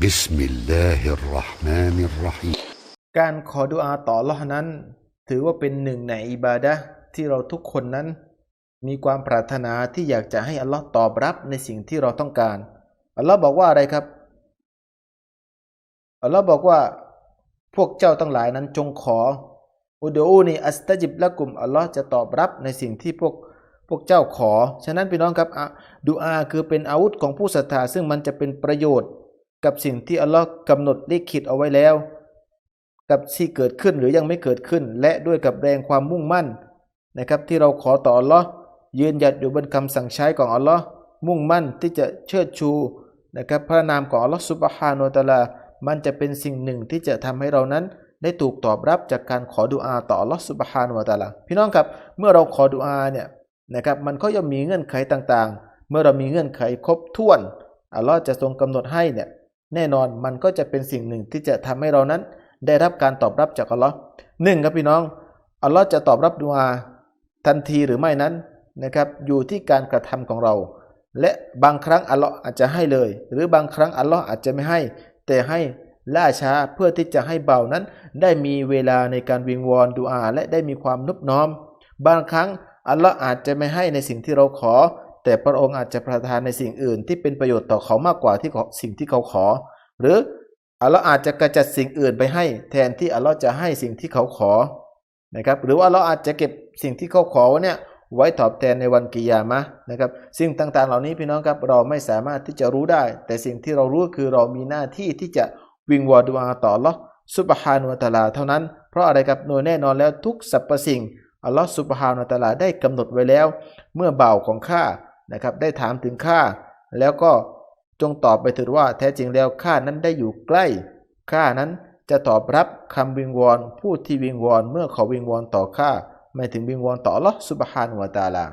بسم الله الرحمن الرحيم การขอดุอาต่ออัลลอฮ์นั้น ถือว่าเป็นหนึ่งในอิบาดะห์ที่เราทุกคนนั้น มีความปรารถนาที่อยากจะให้อัลลอฮ์ตอบรับในสิ่งที่เราต้องการอัลลอฮ์บอกว่าอะไรครับอัลลอฮ์บอกว่าพวกเจ้าทั้งหลายนั้นจงขออุดอูนีอัสตจิบละกุมอัลลอฮ์จะตอบรับในสิ่งที่พวกพวกเจ้าขอ ฉะนั้นพี่น้องครับอะดุอาคือเป็นอาวุธของผู้ศรัทธา ซึ่งมันจะเป็นประโยชน์ กับสิ่งที่อัลลอฮ์กำหนดลิขิตเอาไว้แล้ว กับที่เกิดขึ้นหรือยังไม่เกิดขึ้น และด้วยกับแรงความมุ่งมั่นนะครับ ที่เราขอต่ออัลลอฮ์ยืนหยัดอยู่บนคำสั่งใช้ของอัลลอฮ์มุ่งมั่นที่จะเชิดชูนะครับพระนามของอัลลอฮ์ซุบฮานุตะอาลา มันจะเป็นสิ่งหนึ่งที่จะทำให้เรานั้นได้ถูกตอบรับจากการขอดุอาต่ออัลลอฮ์ซุบฮานุตะอาลา พี่น้องครับ เมื่อเราขอดุอาเนี่ยนะครับ มันก็ย่อมมีเงื่อนไขต่างๆ เมื่อเรามีเงื่อนไขครบถ้วนอัลลอฮ์จะทรงกำหนดให้เนี่ย แน่นอนมันก็จะเป็นสิ่งหนึ่งที่จะทำให้เรานั้น ได้รับการตอบรับจากอัลลอฮ์หนึ่งครับพี่น้องอัลลอฮ์จะตอบรับดุอาทันทีหรือไม่นั้นนะครับอยู่ที่การกระทำของเรา และบางครั้งอัลลอฮ์อาจจะให้เลย หรือบางครั้งอัลลอฮ์อาจจะไม่ให้ แต่ให้ล่าช้าเพื่อที่จะให้เบานั้น ได้มีเวลาในการวิงวอนดุอาและได้มีความนุบน้อม บางครั้งอัลลอฮ์อาจจะไม่ให้ในสิ่งที่เราขอ แต่พระองค์อาจจะประทานในสิ่งอื่นที่เป็นประโยชน์ต่อเขามากกว่าที่สิ่งที่เขาขอ หรืออัลลอฮ์อาจจะกระจัดสิ่งอื่นไปให้ แทนที่อัลลอฮ์จะให้สิ่งที่เขาขอนะครับ หรือว่าอัลลอฮ์อาจจะเก็บสิ่งที่เขาขอเนี่ยไว้ตอบแทนในวันกิยามะนะครับ สิ่งต่างๆ เหล่านี้พี่น้องครับเราไม่สามารถที่จะรู้ได้ แต่สิ่งที่เรารู้คือเรามีหน้าที่ที่จะวิงวอนดุอาต่ออัลอฮ์ซุบฮานุตะลาเท่านั้น เพราะอะไรครับโดยแน่นอนแล้วทุกสรรพสิ่งอัลลอฮ์ซุบฮานุตะลาได้กำหนดไว้แล้ว เมื่อเบ่าของข้า นะครับได้ถามถึงข้าแล้วก็จงตอบไปเถิดว่าแท้จริงแล้วข้านั้นได้อยู่ใกล้ข้านั้นจะตอบรับคำวิงวอนผู้ที่วิงวอนเมื่อเขาวิงวอนต่อข้าไม่ถึงวิงวอนต่ออัลอสุบฮานวะตาลา